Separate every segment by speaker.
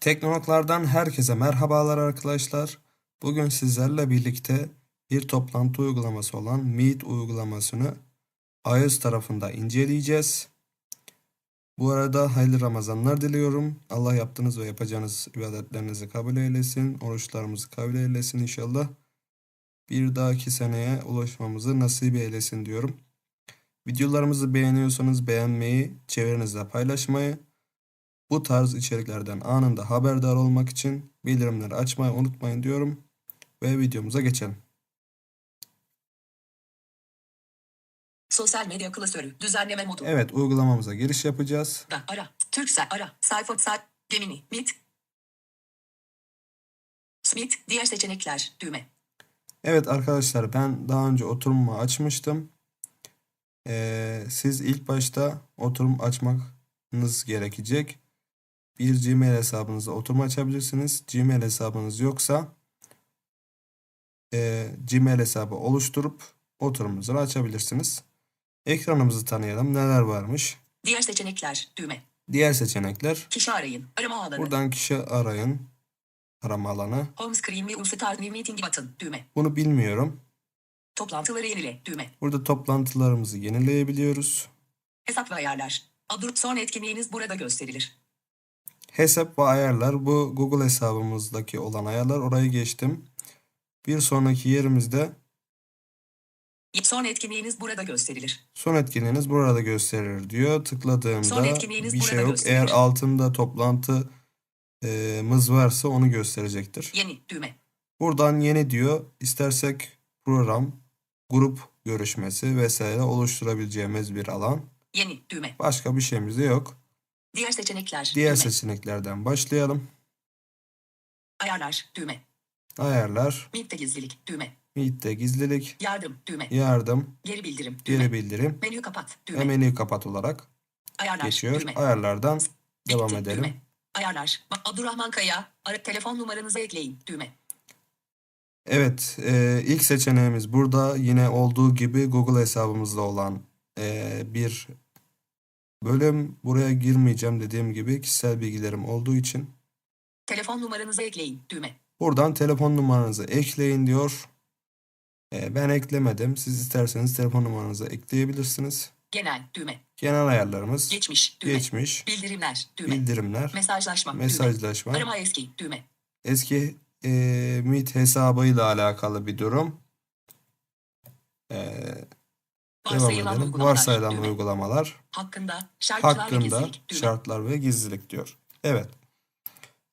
Speaker 1: Teknologlardan herkese merhabalar arkadaşlar. Bugün sizlerle birlikte bir toplantı uygulaması olan Meet uygulamasını iOS tarafında inceleyeceğiz. Bu arada hayırlı Ramazanlar diliyorum. Allah yaptığınız ve yapacağınız ibadetlerinizi kabul eylesin. Oruçlarımızı kabul eylesin inşallah. Bir dahaki seneye ulaşmamızı nasip eylesin diyorum. Videolarımızı beğeniyorsanız beğenmeyi, çevrenizde paylaşmayı, bu tarz içeriklerden anında haberdar olmak için bildirimleri açmayı unutmayın diyorum ve videomuza geçelim.
Speaker 2: Sosyal medya klasörü. Düzenleme modu.
Speaker 1: Evet uygulamamıza giriş yapacağız.
Speaker 2: Da, ara. Türksel ara. Sayfa say. Gemini. Mit. Smith. Diğer seçenekler. Düğme.
Speaker 1: Evet arkadaşlar ben daha önce oturumumu açmıştım. Ee, siz ilk başta oturum açmanız gerekecek. Bir Gmail hesabınızda oturum açabilirsiniz. Gmail hesabınız yoksa e, Gmail hesabı oluşturup oturumunuzu açabilirsiniz. Ekranımızı tanıyalım. Neler varmış?
Speaker 2: Diğer seçenekler. Düğme.
Speaker 1: Diğer seçenekler.
Speaker 2: Kişi arayın. Arama alanı.
Speaker 1: Buradan kişi arayın. Arama alanı.
Speaker 2: Home screen ve start new meeting button. Düğme.
Speaker 1: Bunu bilmiyorum.
Speaker 2: Toplantıları yenile. Düğme.
Speaker 1: Burada toplantılarımızı yenileyebiliyoruz.
Speaker 2: Hesap ve ayarlar. Adur son etkinliğiniz burada gösterilir.
Speaker 1: Hesap ve ayarlar. Bu Google hesabımızdaki olan ayarlar. Orayı geçtim. Bir sonraki yerimizde
Speaker 2: Son etkinliğiniz burada gösterilir.
Speaker 1: son etkinliğiniz burada gösterir diyor. Tıkladığımda bir şey yok.
Speaker 2: gösterilir.
Speaker 1: Eğer altında toplantımız varsa onu gösterecektir.
Speaker 2: Yeni. Düğme.
Speaker 1: Buradan yeni diyor. İstersek program, grup görüşmesi vesaire oluşturabileceğimiz bir alan.
Speaker 2: Yeni. Düğme.
Speaker 1: Başka bir şeyimiz de yok.
Speaker 2: Diğer seçenekler.
Speaker 1: Diğer
Speaker 2: düğme.
Speaker 1: seçeneklerden başlayalım.
Speaker 2: Ayarlar. Düğme.
Speaker 1: Ayarlar,
Speaker 2: Meet'te gizlilik. Düğme.
Speaker 1: Meet'te gizlilik,
Speaker 2: Yardım. Düğme.
Speaker 1: yardım,
Speaker 2: Geri bildirim. Düğme.
Speaker 1: geri bildirim
Speaker 2: Menü kapat. Düğme.
Speaker 1: menüyü kapat olarak
Speaker 2: Ayarlar.
Speaker 1: geçiyor.
Speaker 2: Düğme.
Speaker 1: Ayarlardan devam
Speaker 2: Bitti.
Speaker 1: edelim.
Speaker 2: Düğme. Ayarlar. Abdurrahman Kaya. Ara telefon numaranızı ekleyin. Düğme.
Speaker 1: Evet, e, ilk seçeneğimiz burada yine olduğu gibi Google hesabımızda olan e, bir bölüm. Buraya girmeyeceğim dediğim gibi kişisel bilgilerim olduğu için.
Speaker 2: Telefon numaranızı ekleyin. Düğme.
Speaker 1: Buradan telefon numaranızı ekleyin diyor. E, ben eklemedim. Siz isterseniz telefon numaranızı ekleyebilirsiniz.
Speaker 2: Genel. Düğme.
Speaker 1: Genel ayarlarımız
Speaker 2: Geçmiş. Düğme.
Speaker 1: geçmiş,
Speaker 2: Bildirimler. Düğme.
Speaker 1: bildirimler,
Speaker 2: Mesajlaşma. Düğme.
Speaker 1: mesajlaşma.
Speaker 2: Arama eski. Düğme.
Speaker 1: Eski e, Meet hesabıyla alakalı bir durum. E, devam
Speaker 2: Varsayılan
Speaker 1: edelim.
Speaker 2: uygulamalar.
Speaker 1: Varsayılan
Speaker 2: Düğme.
Speaker 1: uygulamalar
Speaker 2: Hakkında. Şartlar ve
Speaker 1: hakkında
Speaker 2: gizlilik. Düğme.
Speaker 1: şartlar ve gizlilik diyor. Evet.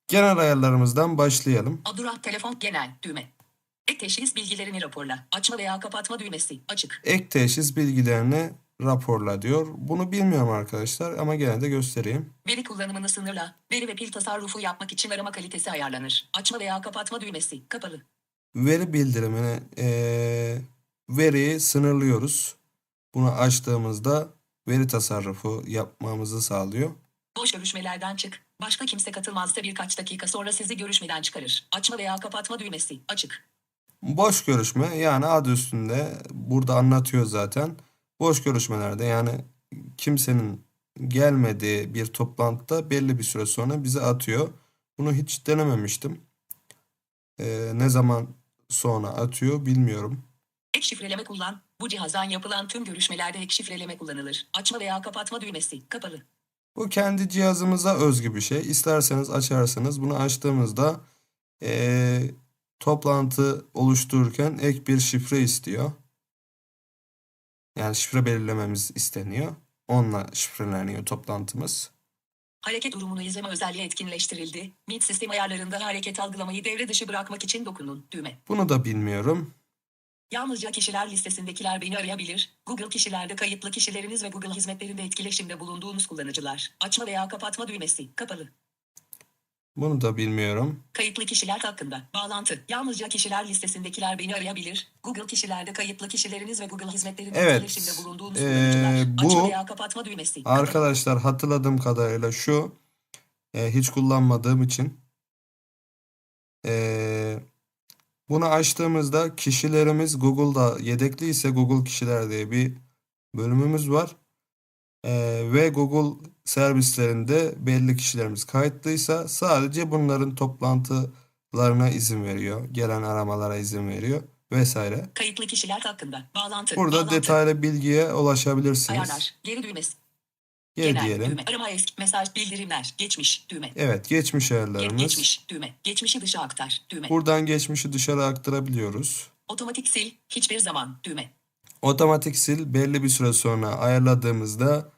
Speaker 1: Genel ayarlarımızdan başlayalım.
Speaker 2: Abdurrah telefon. Genel. Düğme. Ek teşhis bilgilerini raporla. Açma veya kapatma düğmesi. Açık.
Speaker 1: Ek teşhis bilgilerini raporla diyor. Bunu bilmiyorum arkadaşlar ama gene de göstereyim.
Speaker 2: Veri kullanımını sınırla. Veri ve pil tasarrufu yapmak için arama kalitesi ayarlanır. Açma veya kapatma düğmesi. Kapalı.
Speaker 1: Veri bildirimini eee, veriyi sınırlıyoruz. Bunu açtığımızda veri tasarrufu yapmamızı sağlıyor.
Speaker 2: Boş görüşmelerden çık. Başka kimse katılmazsa birkaç dakika sonra sizi görüşmeden çıkarır. Açma veya kapatma düğmesi. Açık.
Speaker 1: Boş görüşme yani adı üstünde burada anlatıyor zaten. Boş görüşmelerde yani kimsenin gelmediği bir toplantıda belli bir süre sonra bize atıyor. Bunu hiç denememiştim. Ee, ne zaman sonra atıyor bilmiyorum.
Speaker 2: Ek şifreleme kullan. Bu cihazdan yapılan tüm görüşmelerde ek şifreleme kullanılır. Açma veya kapatma düğmesi. Kapalı.
Speaker 1: Bu kendi cihazımıza özgü bir şey. İsterseniz açarsınız. Bunu açtığımızda ee, toplantı oluştururken ek bir şifre istiyor. Yani şifre belirlememiz isteniyor. Onunla şifreleniyor toplantımız.
Speaker 2: Hareket durumunu izleme özelliği etkinleştirildi. Meet sistem ayarlarında hareket algılamayı devre dışı bırakmak için dokunun. Düğme.
Speaker 1: Bunu da bilmiyorum.
Speaker 2: Yalnızca kişiler listesindekiler beni arayabilir. Google kişilerde kayıtlı kişileriniz ve Google hizmetlerinde etkileşimde bulunduğunuz kullanıcılar. Açma veya kapatma düğmesi. Kapalı.
Speaker 1: Bunu da bilmiyorum.
Speaker 2: Kayıtlı kişiler hakkında. Bağlantı. Yalnızca kişiler listesindekiler beni arayabilir. Google kişilerde kayıtlı kişileriniz ve Google hizmetlerinde
Speaker 1: Evet.
Speaker 2: etkileşimde bulunduğunuz
Speaker 1: Ee,
Speaker 2: kullanıcılar.
Speaker 1: bu-
Speaker 2: Açma veya kapatma düğmesi.
Speaker 1: Arkadaşlar hatırladığım kadarıyla şu e, hiç kullanmadığım için e, bunu açtığımızda kişilerimiz Google'da yedekli ise Google kişiler diye bir bölümümüz var. Ee, ve Google servislerinde belli kişilerimiz kayıtlıysa sadece bunların toplantılarına izin veriyor. Gelen aramalara izin veriyor vesaire.
Speaker 2: Kayıtlı kişiler hakkında. Bağlantı.
Speaker 1: Burada
Speaker 2: bağlantı.
Speaker 1: detaylı bilgiye ulaşabilirsiniz.
Speaker 2: Ayarlar. Geri düğmesi.
Speaker 1: Geri
Speaker 2: Genel
Speaker 1: diyelim.
Speaker 2: düğme. Arama eski. Mesaj bildirimler. Geçmiş düğme.
Speaker 1: Evet, geçmiş
Speaker 2: Ge-
Speaker 1: ayarlarımız.
Speaker 2: geçmiş düğme. Geçmişi dışa aktar düğme.
Speaker 1: Buradan geçmişi dışarı aktarabiliyoruz.
Speaker 2: Otomatik sil. Hiçbir zaman düğme.
Speaker 1: Otomatik sil belli bir süre sonra ayarladığımızda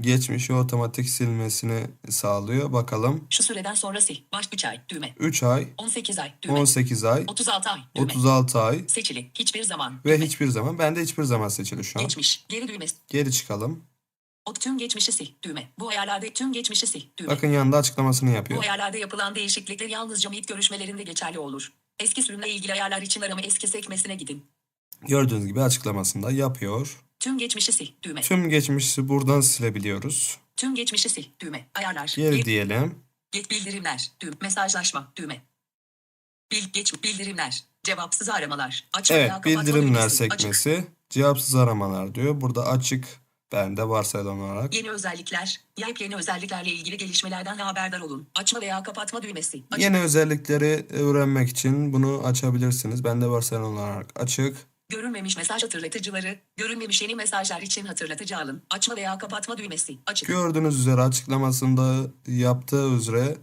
Speaker 1: geçmişi otomatik silmesini sağlıyor. Bakalım.
Speaker 2: Şu süreden sonra sil. Baş 3 ay düğme.
Speaker 1: 3 ay,
Speaker 2: 18 ay düğme.
Speaker 1: 18 ay,
Speaker 2: 36 ay düğme.
Speaker 1: 36 ay
Speaker 2: Seçili. Hiçbir zaman
Speaker 1: ve
Speaker 2: düğme.
Speaker 1: hiçbir zaman. Bende hiçbir zaman seçili şu an.
Speaker 2: Geçmiş. Geri düğmesi.
Speaker 1: Geri çıkalım.
Speaker 2: O tüm geçmişi sil düğme. Bu ayarlarda tüm geçmişi sil düğme.
Speaker 1: Bakın yanında açıklamasını
Speaker 2: Bu
Speaker 1: yapıyor.
Speaker 2: ayarlarda yapılan değişiklikler yalnızca Meet görüşmelerinde geçerli olur. Eski sürümle ilgili ayarlar için arama eski sekmesine gidin.
Speaker 1: Gördüğünüz gibi açıklamasında yapıyor.
Speaker 2: Tüm geçmişi sil düğme.
Speaker 1: Tüm geçmişi buradan silebiliyoruz.
Speaker 2: Tüm geçmişi sil düğme. Ayarlar.
Speaker 1: Geri diyelim.
Speaker 2: Get bildirimler düğme. Mesajlaşma düğme. Bil geç bildirimler. Cevapsız aramalar. Açma
Speaker 1: Evet, bildirimler
Speaker 2: düğmesi. Açık.
Speaker 1: sekmesi. Cevapsız aramalar diyor. Burada açık. Bende varsayılan olarak.
Speaker 2: Yeni özellikler. Yepyeni özelliklerle ilgili gelişmelerden haberdar olun. Açma veya kapatma düğmesi. Açık.
Speaker 1: Yeni özellikleri öğrenmek için bunu açabilirsiniz. Bende varsayılan olarak açık.
Speaker 2: Görünmemiş mesaj hatırlatıcıları. Görünmemiş yeni mesajlar için hatırlatıcı alın. Açma veya kapatma düğmesi. Açık.
Speaker 1: Gördüğünüz üzere açıklamasında yaptığı üzere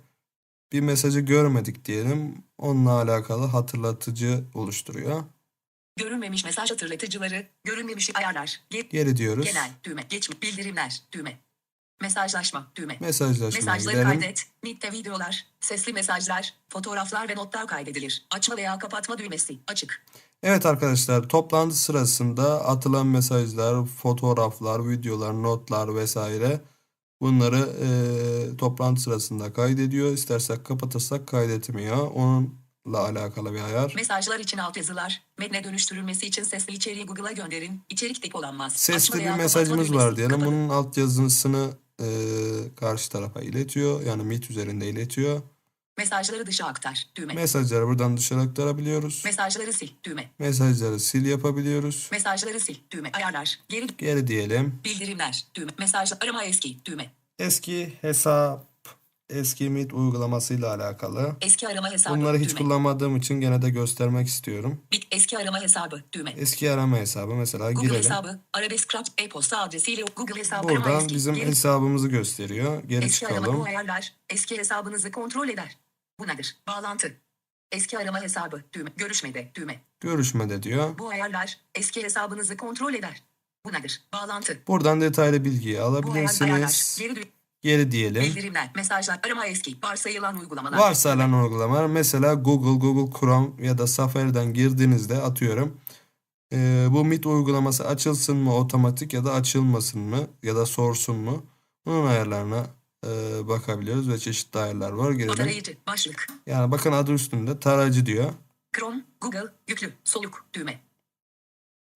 Speaker 1: bir mesajı görmedik diyelim. Onunla alakalı hatırlatıcı oluşturuyor.
Speaker 2: Görünmemiş mesaj hatırlatıcıları. Görünmemiş ayarlar. Ge-
Speaker 1: Geri diyoruz.
Speaker 2: genel düğme. Geçmiş bildirimler düğme. Mesajlaşma düğme.
Speaker 1: Mesajlaşmaya
Speaker 2: Mesajları
Speaker 1: gidelim.
Speaker 2: kaydet. Mitte videolar, sesli mesajlar, fotoğraflar ve notlar kaydedilir. Açma veya kapatma düğmesi. Açık.
Speaker 1: Evet arkadaşlar toplantı sırasında atılan mesajlar, fotoğraflar, videolar, notlar vesaire bunları eee, toplantı sırasında kaydediyor. İstersek kapatırsak kaydetmiyor. Onunla alakalı bir ayar.
Speaker 2: Mesajlar için altyazılar, metne dönüştürülmesi için sesli içeriği Google'a gönderin. İçerik depolanmaz. Açma
Speaker 1: Sesli bir mesajımız var diyelim.
Speaker 2: Kapalı.
Speaker 1: Bunun altyazısını eee karşı tarafa iletiyor. Yani Meet üzerinde iletiyor.
Speaker 2: Mesajları dışa aktar. Düğme.
Speaker 1: Mesajları buradan dışarı aktarabiliyoruz.
Speaker 2: Mesajları sil. Düğme.
Speaker 1: Mesajları sil yapabiliyoruz.
Speaker 2: Mesajları sil. Düğme. Ayarlar. Geri
Speaker 1: Geri diyelim.
Speaker 2: bildirimler. Düğme. Mesaj arama eski. Düğme.
Speaker 1: Eski hesap, eski Meet uygulamasıyla alakalı.
Speaker 2: Eski arama hesabı.
Speaker 1: Bunları hiç
Speaker 2: düğme.
Speaker 1: kullanmadığım için gene de göstermek istiyorum.
Speaker 2: Bit eski arama hesabı. Düğme.
Speaker 1: Eski arama hesabı mesela
Speaker 2: Google
Speaker 1: girelim.
Speaker 2: hesabı. Arabesk e-posta adresiyle Google hesabı arama
Speaker 1: Buradan
Speaker 2: eski.
Speaker 1: bizim
Speaker 2: Geri-
Speaker 1: hesabımızı gösteriyor. Geri
Speaker 2: Eski arama
Speaker 1: çıkalım.
Speaker 2: bu ayarlar. Eski hesabınızı kontrol eder. Bu nedir? Bağlantı. Eski arama hesabı. Düğme. Görüşmede. Düğme.
Speaker 1: Görüşmede diyor.
Speaker 2: Bu ayarlar. Eski hesabınızı kontrol eder. Bu nedir? Bağlantı.
Speaker 1: Buradan detaylı bilgiyi
Speaker 2: Bu ayar- ayarlar.
Speaker 1: alabilirsiniz.
Speaker 2: Geri dü-
Speaker 1: Geri diyelim.
Speaker 2: bildirimler. Mesajlar. Arama eski. Varsayılan uygulamalar.
Speaker 1: Varsayılan uygulamalar mesela Google, Google Chrome ya da Safari'den girdiğinizde atıyorum. eee, bu Meet uygulaması açılsın mı otomatik ya da açılmasın mı ya da sorsun mu? Bunun ayarlarına eee, bakabiliyoruz ve çeşitli ayarlar var. Girelim.
Speaker 2: Tarayıcı. Başlık.
Speaker 1: Yani bakın adı üstünde tarayıcı diyor.
Speaker 2: Chrome. Google. Yüklü. Soluk. Düğme.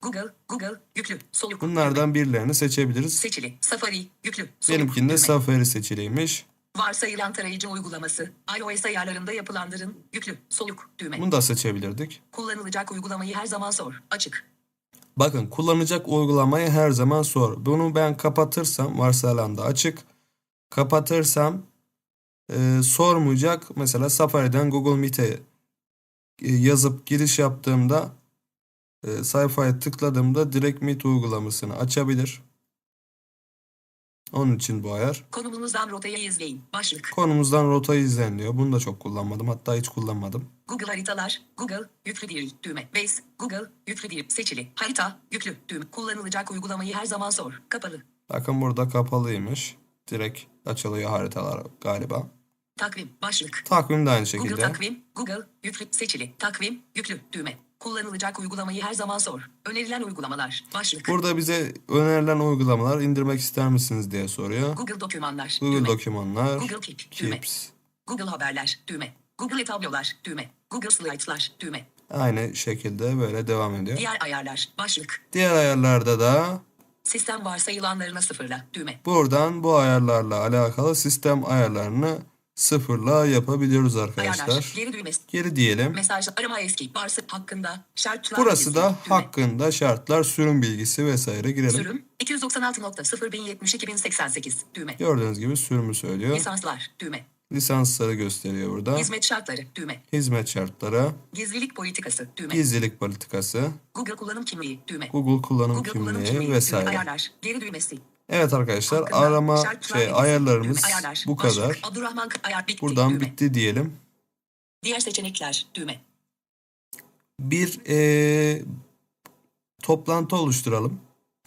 Speaker 2: Google. Google. Yüklü. Soluk.
Speaker 1: Bunlardan birilerini seçebiliriz.
Speaker 2: Seçili. Safari. Yüklü. Soluk.
Speaker 1: Benimkinde. Safari seçiliymiş.
Speaker 2: Varsayılan tarayıcı uygulaması. iOS ayarlarında yapılandırın. Yüklü. Soluk. Düğme.
Speaker 1: Bunu da seçebilirdik.
Speaker 2: Kullanılacak uygulamayı her zaman sor. Açık.
Speaker 1: Bakın kullanacak uygulamayı her zaman sor. Bunu ben kapatırsam varsayılan da açık. Kapatırsam e, sormayacak. Mesela Safari'den Google Meet'e e, yazıp giriş yaptığımda e, sayfaya tıkladığımda direkt Meet uygulamasını açabilir. Onun için bu ayar.
Speaker 2: Konumunuzdan rotayı izleyin. Başlık.
Speaker 1: Konumuzdan rotayı izleniliyor. Bunu da çok kullanmadım. Hatta hiç kullanmadım.
Speaker 2: Google haritalar. Google. Yüklü değil. Düğme. Base. Google. Yüklü değil. Seçili. Harita. Yüklü. Düğme. Kullanılacak uygulamayı her zaman sor. Kapalı.
Speaker 1: Bakın burada kapalıymış. Direkt açılıyor haritalar galiba.
Speaker 2: Takvim. Başlık.
Speaker 1: Takvim de aynı
Speaker 2: Google
Speaker 1: şekilde.
Speaker 2: takvim. Google. Yüklü. Seçili. Takvim. Yüklü. Düğme. Kullanılacak uygulamayı her zaman sor. Önerilen uygulamalar. Başlık.
Speaker 1: Burada bize önerilen uygulamalar indirmek ister misiniz diye soruyor.
Speaker 2: Google dokümanlar.
Speaker 1: Google
Speaker 2: düğme.
Speaker 1: dokümanlar,
Speaker 2: Google Keep. Düğme.
Speaker 1: Keeps.
Speaker 2: Google haberler. Düğme. Google tablolar. Düğme. Google slaytlar. Düğme.
Speaker 1: Aynı şekilde böyle devam ediyor.
Speaker 2: Diğer ayarlar. Başlık.
Speaker 1: Diğer ayarlarda da
Speaker 2: Sistem varsayılanlarına sıfırla. Düğme.
Speaker 1: buradan bu ayarlarla alakalı sistem ayarlarını sıfırla yapabiliyoruz
Speaker 2: Ayarlar.
Speaker 1: arkadaşlar.
Speaker 2: Geri düğmesi.
Speaker 1: Geri diyelim.
Speaker 2: Mesaj arama eski. Varsa hakkında. Şartlar.
Speaker 1: Burası da
Speaker 2: düğme.
Speaker 1: hakkında şartlar, sürüm bilgisi vesaire girelim.
Speaker 2: Sürüm 296.01070-2088 düğme.
Speaker 1: Gördüğünüz gibi sürümü söylüyor.
Speaker 2: Lisanslar düğme.
Speaker 1: Lisansları gösteriyor burada.
Speaker 2: Hizmet şartları düğme.
Speaker 1: Hizmet şartları,
Speaker 2: Gizlilik politikası düğme.
Speaker 1: gizlilik politikası,
Speaker 2: Google kullanım kimliği düğme.
Speaker 1: Google kullanım
Speaker 2: Google kullanım
Speaker 1: kimliği
Speaker 2: kimliği düğme.
Speaker 1: vesaire.
Speaker 2: Ayarlar. Geri düğmesi.
Speaker 1: Evet arkadaşlar
Speaker 2: Hakkında,
Speaker 1: arama şey ayarlarımız.
Speaker 2: Ayarlar.
Speaker 1: bu
Speaker 2: Başlık,
Speaker 1: kadar.
Speaker 2: Abdurrahman K- ayar bitti
Speaker 1: Buradan
Speaker 2: düğme.
Speaker 1: bitti diyelim.
Speaker 2: Diğer seçenekler düğme.
Speaker 1: Bir eee, toplantı oluşturalım.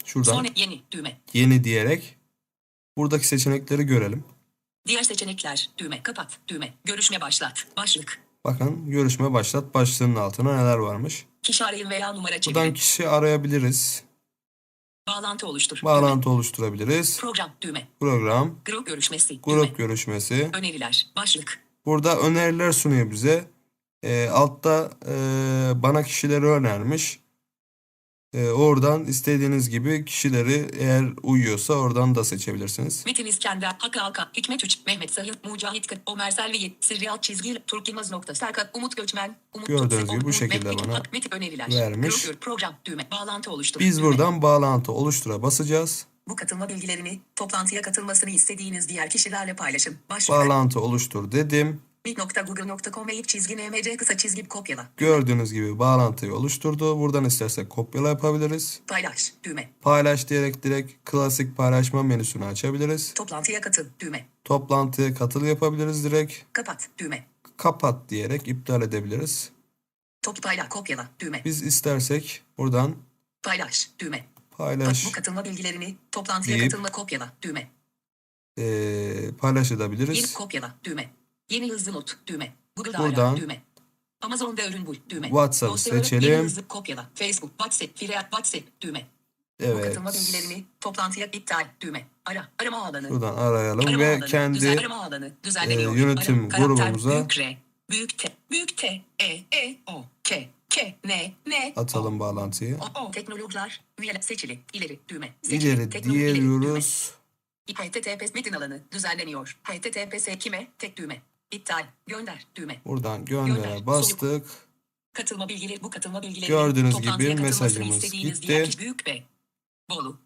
Speaker 1: Şuradan
Speaker 2: Sonra yeni düğme.
Speaker 1: yeni diyerek buradaki seçenekleri görelim.
Speaker 2: Diğer seçenekler düğme. Kapat düğme. Görüşme başlat. Başlık.
Speaker 1: Bakın görüşme başlat başlığının altına neler varmış.
Speaker 2: Kişi arayın veya numara çevirin.
Speaker 1: Buradan kişi arayabiliriz.
Speaker 2: Bağlantı oluştur. Düğme.
Speaker 1: Bağlantı oluşturabiliriz.
Speaker 2: Program düğme.
Speaker 1: Program,
Speaker 2: Grup görüşmesi.
Speaker 1: grup
Speaker 2: Düğme.
Speaker 1: görüşmesi.
Speaker 2: Öneriler. Başlık.
Speaker 1: Burada öneriler sunuyor bize. Ee, altta e, bana kişileri önermiş. Ee, oradan istediğiniz gibi kişileri eğer uyuyorsa oradan da seçebilirsiniz.
Speaker 2: Metin İskender, Hakkı Alkan, Hikmet Üç, Mehmet Sayın, Mucahit Kıt, Ömer Selvi, Sirri Alt Çizgi, Turk Yılmaz nokta, Serkat, Umut Göçmen, Umut
Speaker 1: Gördüğünüz gibi bu şekilde
Speaker 2: Mehmet,
Speaker 1: bana
Speaker 2: Metin öneriler.
Speaker 1: vermiş.
Speaker 2: Program, düğme, bağlantı oluştur.
Speaker 1: Biz buradan bağlantı oluştura basacağız.
Speaker 2: Bu katılma bilgilerini, toplantıya katılmasını istediğiniz diğer kişilerle paylaşın. Başlık.
Speaker 1: Bağlantı oluştur dedim.
Speaker 2: Bit.google.com ve çizgi nmc kısa çizgi kopyala.
Speaker 1: Gördüğünüz gibi bağlantıyı oluşturdu. Buradan istersek kopyala yapabiliriz.
Speaker 2: Paylaş, düğme.
Speaker 1: Paylaş diyerek direkt klasik paylaşma menüsünü açabiliriz.
Speaker 2: Toplantıya katıl, düğme.
Speaker 1: Toplantıya katıl yapabiliriz direkt.
Speaker 2: Kapat, düğme.
Speaker 1: Kapat diyerek iptal edebiliriz.
Speaker 2: Top payla, kopyala, düğme.
Speaker 1: Biz istersek buradan
Speaker 2: Paylaş, düğme.
Speaker 1: paylaş
Speaker 2: Bu katılma bilgilerini, toplantıya
Speaker 1: deyip-
Speaker 2: katılma kopyala, düğme.
Speaker 1: eee paylaşabiliriz.
Speaker 2: Yeni kopyala, düğme. Yeni hızlı not, düğme. Google
Speaker 1: Buradan-
Speaker 2: düğme. Amazon'da ürün bul, düğme. Dosyaları
Speaker 1: seçelim.
Speaker 2: Yeni hızlı kopyala. Facebook, WhatsApp, Fire, WhatsApp, düğme.
Speaker 1: Evet.
Speaker 2: katılma bilgilerini, toplantıya iptal, düğme. Ara, arama alanı.
Speaker 1: Buradan arayalım
Speaker 2: Arama
Speaker 1: ve
Speaker 2: alanı,
Speaker 1: kendi
Speaker 2: düzen, arama alanı, düzenleniyor.
Speaker 1: e, yönetim
Speaker 2: Ara-
Speaker 1: grubumuza-
Speaker 2: büyük R, büyük T, büyük T, E, E, O, K, K, N, N,
Speaker 1: atalım bağlantıyı.
Speaker 2: O, O, teknologlar, üyeler, seçili, ileri, düğme. Seçili,
Speaker 1: İleri diyoruz.
Speaker 2: HTTPS metin alanı düzenleniyor. HTTPS kime? Tek düğme. İptal. Gönder. Düğme.
Speaker 1: Buradan göndere
Speaker 2: Gönder,
Speaker 1: bastık.
Speaker 2: Katılma bilgileri bu katılma bilgileri.
Speaker 1: Gördüğünüz gibi mesajımız gitti.
Speaker 2: büyük B. Bolu.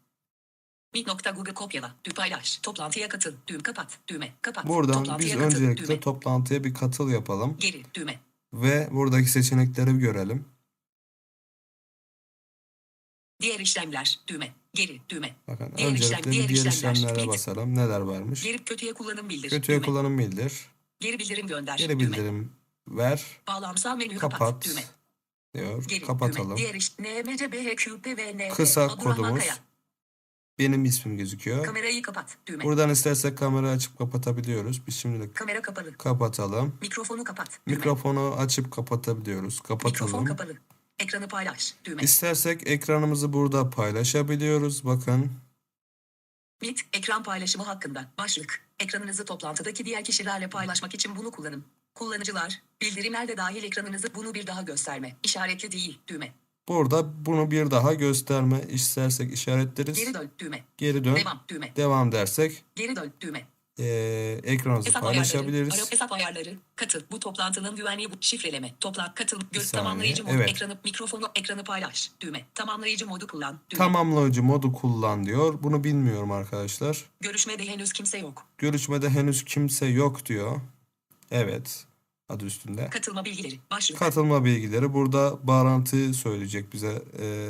Speaker 2: Bit.google kopyala. Dü paylaş. Toplantıya katıl. Düğüm kapat. Düğme. Kapat.
Speaker 1: Buradan
Speaker 2: Toplantıya
Speaker 1: biz
Speaker 2: katıl,
Speaker 1: öncelikle
Speaker 2: düğme.
Speaker 1: toplantıya bir katıl yapalım
Speaker 2: Geri. Düğme.
Speaker 1: ve buradaki seçenekleri bir görelim.
Speaker 2: Diğer işlemler. Düğme. Geri. Düğme.
Speaker 1: Bakın
Speaker 2: Diğer
Speaker 1: öncelikle
Speaker 2: işlem- diğer
Speaker 1: diğer
Speaker 2: işlemler.
Speaker 1: işlemlere
Speaker 2: Bit.
Speaker 1: basalım. Neler varmış?
Speaker 2: Geri kötüye kullanım bildir.
Speaker 1: Kötüye
Speaker 2: düğme.
Speaker 1: kullanım bildir.
Speaker 2: Geri bildirim gönder.
Speaker 1: Geri
Speaker 2: Düğme.
Speaker 1: bildirim ver.
Speaker 2: Bağlamsal menü kapat.
Speaker 1: Kapat
Speaker 2: Düğme.
Speaker 1: diyor.
Speaker 2: Geri.
Speaker 1: Kapatalım.
Speaker 2: Düğme. Diğer iş. NMC BHQP ve N.
Speaker 1: Kısa kodumuz. Benim ismim gözüküyor.
Speaker 2: Kamerayı kapat. Düğme.
Speaker 1: Buradan istersek kamera açıp kapatabiliyoruz. Biz şimdilik
Speaker 2: Kamera kapalı.
Speaker 1: kapatalım.
Speaker 2: Mikrofonu kapat. Düğme.
Speaker 1: Mikrofonu açıp kapatabiliyoruz.
Speaker 2: Mikrofon
Speaker 1: Kapatalım.
Speaker 2: kapalı. Ekranı paylaş. Düğme.
Speaker 1: İstersek ekranımızı burada paylaşabiliyoruz. Bakın.
Speaker 2: Bit, ekran paylaşımı hakkında. Başlık. Ekranınızı toplantıdaki diğer kişilerle paylaşmak için bunu kullanın. Kullanıcılar, bildirimler de dahil ekranınızı bunu bir daha gösterme. İşaretli değil. Düğme.
Speaker 1: Burada bunu bir daha gösterme istersek işaretleriz.
Speaker 2: Geri dön. Düğme.
Speaker 1: Geri dön.
Speaker 2: Devam. Düğme.
Speaker 1: Devam dersek
Speaker 2: Geri dön. Düğme.
Speaker 1: Eee ekranımızı
Speaker 2: Hesap ayarları.
Speaker 1: paylaşabiliriz.
Speaker 2: Ara, hesap ayarları. Katıl. Bu toplantının güvenliği bu. Şifreleme. Topla. Katıl. Gö-
Speaker 1: saniye,
Speaker 2: tamamlayıcı modu.
Speaker 1: evet.
Speaker 2: Ekranı, mikrofonu, ekranı paylaş. Düğme. Tamamlayıcı modu kullan. Düğme.
Speaker 1: Tamamlayıcı modu kullan diyor. Bunu bilmiyorum arkadaşlar.
Speaker 2: Görüşmede henüz kimse yok.
Speaker 1: Görüşmede henüz kimse yok diyor. Evet. Adı üstünde.
Speaker 2: Katılma bilgileri. Başlık.
Speaker 1: Katılma bilgileri. Burada bağlantı söyleyecek bize. Ee,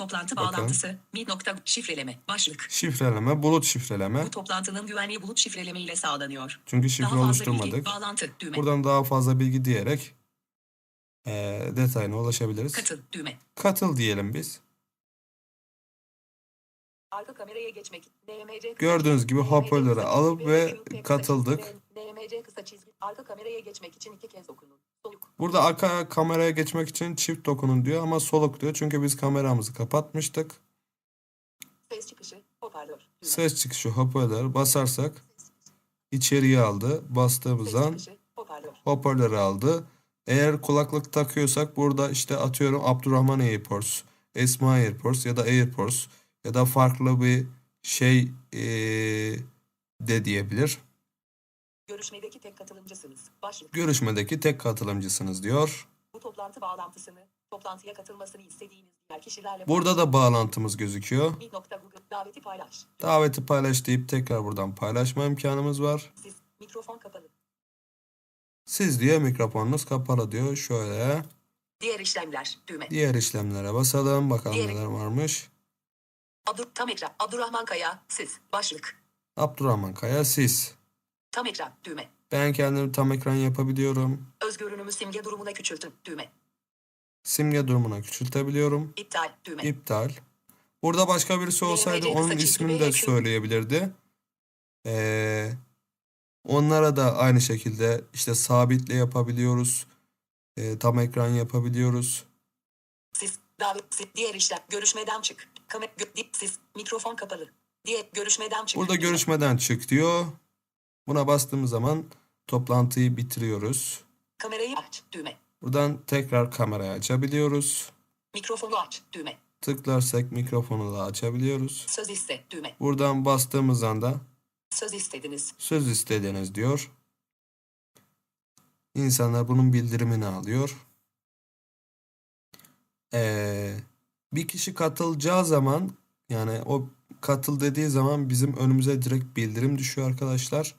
Speaker 2: Toplantı
Speaker 1: Bakın.
Speaker 2: bağlantısı. Meet nokta şifreleme. Başlık.
Speaker 1: şifreleme, bulut şifreleme.
Speaker 2: Bu toplantının güvenliği bulut şifreleme ile sağlanıyor.
Speaker 1: Çünkü şifre
Speaker 2: Daha fazla bilgi.
Speaker 1: oluşturmadık.
Speaker 2: Bağlantı. Düğme.
Speaker 1: Buradan daha fazla bilgi diyerek ee, detayına ulaşabiliriz.
Speaker 2: Katıl. Düğme.
Speaker 1: Katıl diyelim biz.
Speaker 2: Arka kameraya geçmek. NMC
Speaker 1: Gördüğünüz gibi hoparlörü alıp ve katıldık.
Speaker 2: NMC kısa çizgi. Arka kameraya geçmek için iki kez okunun. Soluk.
Speaker 1: Burada arka kameraya geçmek için çift dokunun diyor ama soluk diyor. Çünkü biz kameramızı kapatmıştık.
Speaker 2: Ses çıkışı. Hoparlör.
Speaker 1: Ses çıkışı hoparlör basarsak içeriye aldı. Bastığımız
Speaker 2: Ses
Speaker 1: an
Speaker 2: çıkışı. Hoparlör.
Speaker 1: hoparlörü aldı. Eğer kulaklık takıyorsak burada işte atıyorum Abdurrahman Airports, Esma Airports ya da Airports ya da farklı bir şey eee, de diyebilir.
Speaker 2: Görüşmedeki tek katılımcısınız. Başlık.
Speaker 1: Görüşmedeki tek katılımcısınız diyor.
Speaker 2: Bu toplantı bağlantısını, toplantıya katılmasını istediğiniz diğer kişilerle
Speaker 1: Burada da bağlantımız gözüküyor.
Speaker 2: Meet.google daveti paylaş.
Speaker 1: Daveti paylaş deyip tekrar buradan paylaşma imkanımız var.
Speaker 2: Siz mikrofon kapalı.
Speaker 1: Siz diyor mikrofonunuz kapalı diyor. Şöyle
Speaker 2: Diğer işlemler düğme.
Speaker 1: diğer işlemlere basalım. Bakalım
Speaker 2: Diğeri-
Speaker 1: neler varmış.
Speaker 2: Abdur tam ekran. Abdurrahman Kaya siz başlık.
Speaker 1: Abdurrahman Kaya siz.
Speaker 2: Tam ekran düğme.
Speaker 1: Ben kendimi tam ekran yapabiliyorum.
Speaker 2: Öz görünümü simge durumuna küçültün düğme.
Speaker 1: Simge durumuna küçültebiliyorum.
Speaker 2: İptal düğme.
Speaker 1: İptal. Burada başka birisi olsaydı
Speaker 2: YMC
Speaker 1: onun ismini de söyleyebilirdi. Ee, onlara da aynı şekilde işte sabitle yapabiliyoruz. Ee, tam ekran yapabiliyoruz.
Speaker 2: Siz davet siz diğer işlem görüşmeden çık. Di- siz mikrofon kapalı. Diğer görüşmeden çık.
Speaker 1: Burada görüşmeden çık diyor. Buna bastığımız zaman toplantıyı bitiriyoruz.
Speaker 2: Kamerayı aç düğme.
Speaker 1: Buradan tekrar kamerayı açabiliyoruz.
Speaker 2: Mikrofonu aç düğme.
Speaker 1: Tıklarsak mikrofonu da açabiliyoruz.
Speaker 2: Söz iste düğme.
Speaker 1: Buradan bastığımız anda
Speaker 2: Söz istediniz.
Speaker 1: söz istediniz diyor. İnsanlar bunun bildirimini alıyor. Ee, bir kişi katılacağı zaman yani o katıl dediği zaman bizim önümüze direkt bildirim düşüyor arkadaşlar.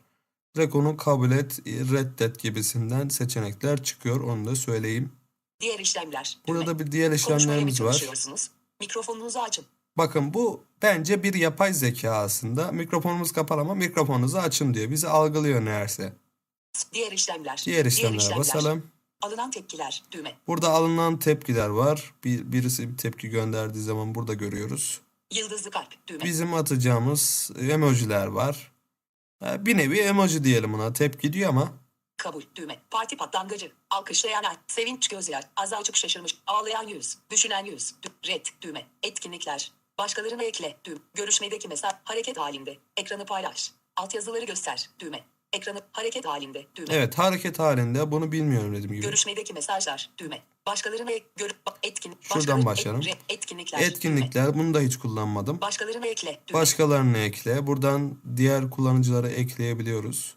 Speaker 1: Direkt onu kabul et, reddet gibisinden seçenekler çıkıyor. Onu da söyleyeyim.
Speaker 2: Diğer işlemler.
Speaker 1: Burada bir diğer işlemlerimiz var.
Speaker 2: Mikrofonunuzu açın.
Speaker 1: Bakın bu bence bir yapay zeka aslında. Mikrofonumuz kapalı ama mikrofonunuzu açın diyor. Bizi algılıyor neredeyse.
Speaker 2: Diğer işlemler.
Speaker 1: Diğer işlemlere basalım.
Speaker 2: Alınan tepkiler düğme.
Speaker 1: Burada alınan tepkiler var. Bir, birisi bir tepki gönderdiği zaman burada görüyoruz.
Speaker 2: Yıldızlı kalp düğme.
Speaker 1: Bizim atacağımız emojiler var. Ha, Bir nevi emoji diyelim buna. Tepki diyor ama
Speaker 2: Kabul düğme. Parti patlangıcı. Alkışlayan. Sevinç gözyaş. Az açık şaşırmış. Ağlayan yüz. Düşünen yüz. Dü- red düğme. Etkinlikler. Başkalarını ekle. Düğme. Görüşmedeki mesaj. Hareket halinde. Ekranı paylaş. Altyazıları göster. Düğme. Ekranı hareket halinde. Düğme.
Speaker 1: evet hareket halinde bunu bilmiyorum dediğim gibi.
Speaker 2: Görüşmedeki mesajlar. Düğme. Başkalarını ek. Gör, etkin.
Speaker 1: Şuradan başlayalım.
Speaker 2: etkinlikler.
Speaker 1: Etkinlikler bunu da hiç kullanmadım.
Speaker 2: Başkalarını ekle. Düğme.
Speaker 1: Başkalarını ekle. Buradan diğer kullanıcıları ekleyebiliyoruz.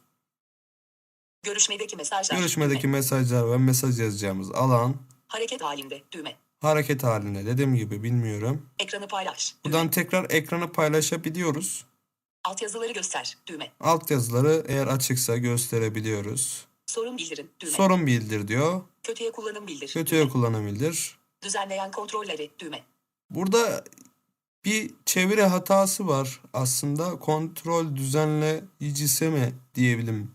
Speaker 2: Görüşmedeki mesajlar.
Speaker 1: Görüşmedeki
Speaker 2: Düğme.
Speaker 1: mesajlar ve mesaj yazacağımız alan
Speaker 2: Hareket halinde. Düğme.
Speaker 1: hareket halinde dediğim gibi bilmiyorum.
Speaker 2: Ekranı paylaş. Düğme.
Speaker 1: Buradan tekrar ekranı paylaşabiliyoruz.
Speaker 2: Altyazıları göster. Düğme.
Speaker 1: Altyazıları eğer açıksa gösterebiliyoruz.
Speaker 2: Sorun bildirin. Düğme.
Speaker 1: Sorun bildir diyor.
Speaker 2: Kötüye kullanım bildir.
Speaker 1: Kötüye
Speaker 2: Düğme.
Speaker 1: kullanabilir.
Speaker 2: Düzenleyen kontrolleri. Düğme.
Speaker 1: Burada bir çeviri hatası var aslında. Kontrol düzenleyicisi mi diyebilirim.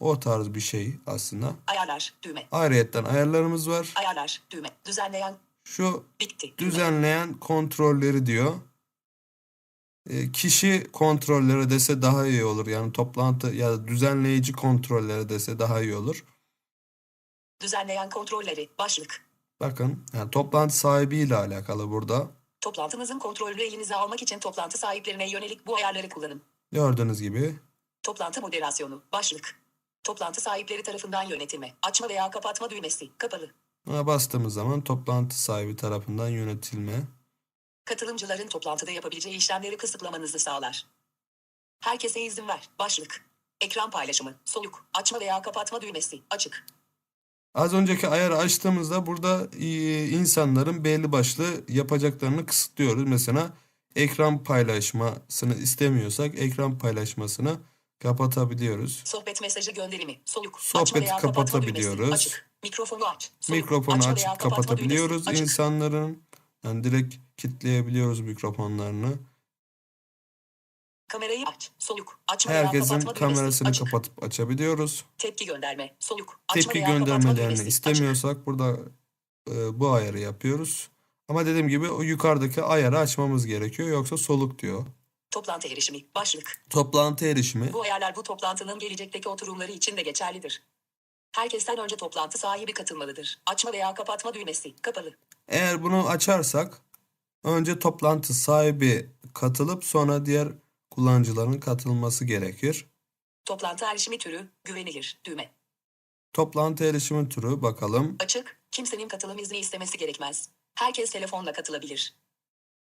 Speaker 1: O tarz bir şey aslında.
Speaker 2: Ayarlar. Düğme.
Speaker 1: Ayrıyetten ayarlarımız var.
Speaker 2: Ayarlar. Düğme. Düzenleyen.
Speaker 1: Şu
Speaker 2: Bitti. Düğme.
Speaker 1: düzenleyen kontrolleri diyor. E, kişi kontrolleri dese daha iyi olur. Yani toplantı ya da düzenleyici kontrolleri dese daha iyi olur.
Speaker 2: Düzenleyen kontrolleri. Başlık.
Speaker 1: Bakın yani toplantı sahibiyle alakalı burada.
Speaker 2: Toplantınızın kontrolünü elinize almak için toplantı sahiplerine yönelik bu ayarları kullanın.
Speaker 1: Gördüğünüz gibi
Speaker 2: Toplantı moderasyonu. Başlık. Toplantı sahipleri tarafından yönetilme. Açma veya kapatma düğmesi. Kapalı.
Speaker 1: buna bastığımız zaman toplantı sahibi tarafından yönetilme.
Speaker 2: Katılımcıların toplantıda yapabileceği işlemleri kısıtlamanızı sağlar. Herkese izin ver. Başlık. Ekran paylaşımı. Soluk. Açma veya kapatma düğmesi. Açık.
Speaker 1: Az önceki ayarı açtığımızda burada e, insanların belli başlı yapacaklarını kısıtlıyoruz. Mesela ekran paylaşmasını istemiyorsak ekran paylaşmasını kapatabiliyoruz.
Speaker 2: Sohbet mesajı gönderimi. Soluk.
Speaker 1: Sohbeti kapatabiliyoruz.
Speaker 2: Açık. Mikrofonu aç. Soluk.
Speaker 1: Mikrofonu açıp kapatabiliyoruz insanların. Yani direkt kitleyebiliyoruz mikrofonlarını.
Speaker 2: Kamerayı aç. Soluk. Açma
Speaker 1: Herkesin
Speaker 2: düğmesi.
Speaker 1: kamerasını
Speaker 2: Açık.
Speaker 1: kapatıp açabiliyoruz.
Speaker 2: Tepki gönderme. Soluk. Açma
Speaker 1: Tepki
Speaker 2: veya
Speaker 1: göndermelerini
Speaker 2: düğmesi. Açık.
Speaker 1: istemiyorsak burada e, bu ayarı yapıyoruz. Ama dediğim gibi o yukarıdaki ayarı açmamız gerekiyor. Yoksa soluk diyor.
Speaker 2: Toplantı erişimi. Başlık.
Speaker 1: Toplantı erişimi.
Speaker 2: Bu ayarlar bu toplantının gelecekteki oturumları için de geçerlidir. Herkesten önce toplantı sahibi katılmalıdır. Açma veya kapatma düğmesi. Kapalı.
Speaker 1: Eğer bunu açarsak önce toplantı sahibi katılıp sonra diğer kullanıcıların katılması gerekir.
Speaker 2: Toplantı erişimi türü. Güvenilir. Düğme.
Speaker 1: Toplantı erişimi türü bakalım.
Speaker 2: Açık. Kimsenin katılım izni istemesi gerekmez. Herkes telefonla katılabilir.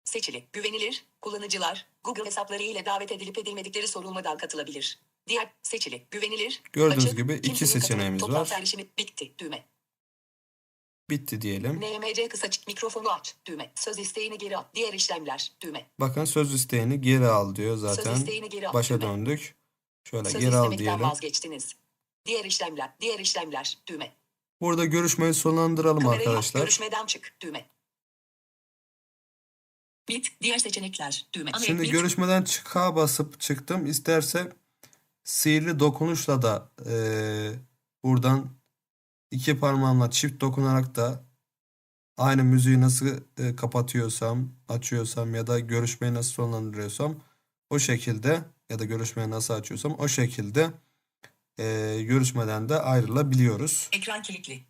Speaker 2: Seçili. Güvenilir. Kullanıcılar Google hesapları ile davet edilip edilmedikleri sorulmadan katılabilir. Diğer seçili. Güvenilir.
Speaker 1: Gördüğünüz
Speaker 2: açık,
Speaker 1: gibi iki seçeneğimiz
Speaker 2: toplantı
Speaker 1: var.
Speaker 2: erişimi bitti. Düğme.
Speaker 1: Bitti diyelim.
Speaker 2: NMC kısa çık mikrofonu aç. Düğme. Söz isteğini geri al. Diğer işlemler. Düğme.
Speaker 1: Bakın söz isteğini geri al diyor
Speaker 2: Söz
Speaker 1: zaten.
Speaker 2: isteğini geri al.
Speaker 1: Başa
Speaker 2: Düğme.
Speaker 1: döndük. Şöyle
Speaker 2: Söz
Speaker 1: geri al diyelim.
Speaker 2: vazgeçtiniz. Diğer işlemler. Diğer işlemler. Düğme.
Speaker 1: Burada görüşmeyi sonlandıralım
Speaker 2: Kamerayı
Speaker 1: arkadaşlar.
Speaker 2: Görüşmeden çık. Düğme. Bit. Diğer seçenekler. Düğme. Ana
Speaker 1: Şimdi
Speaker 2: bit.
Speaker 1: görüşmeden çıka basıp çıktım. İsterse sihirli dokunuşla da eee, buradan iki parmağımla çift dokunarak da aynı müziği nasıl e, kapatıyorsam, açıyorsam ya da görüşmeyi nasıl sonlandırıyorsam o şekilde ya da görüşmeyi nasıl açıyorsam o şekilde eee, görüşmeden de ayrılabiliyoruz.
Speaker 2: Ekran kilitli.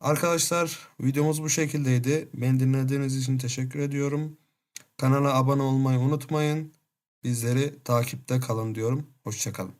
Speaker 1: Arkadaşlar videomuz bu şekildeydi. Beni dinlediğiniz için teşekkür ediyorum. Kanala abone olmayı unutmayın. Bizleri takipte kalın diyorum. Hoşçakalın.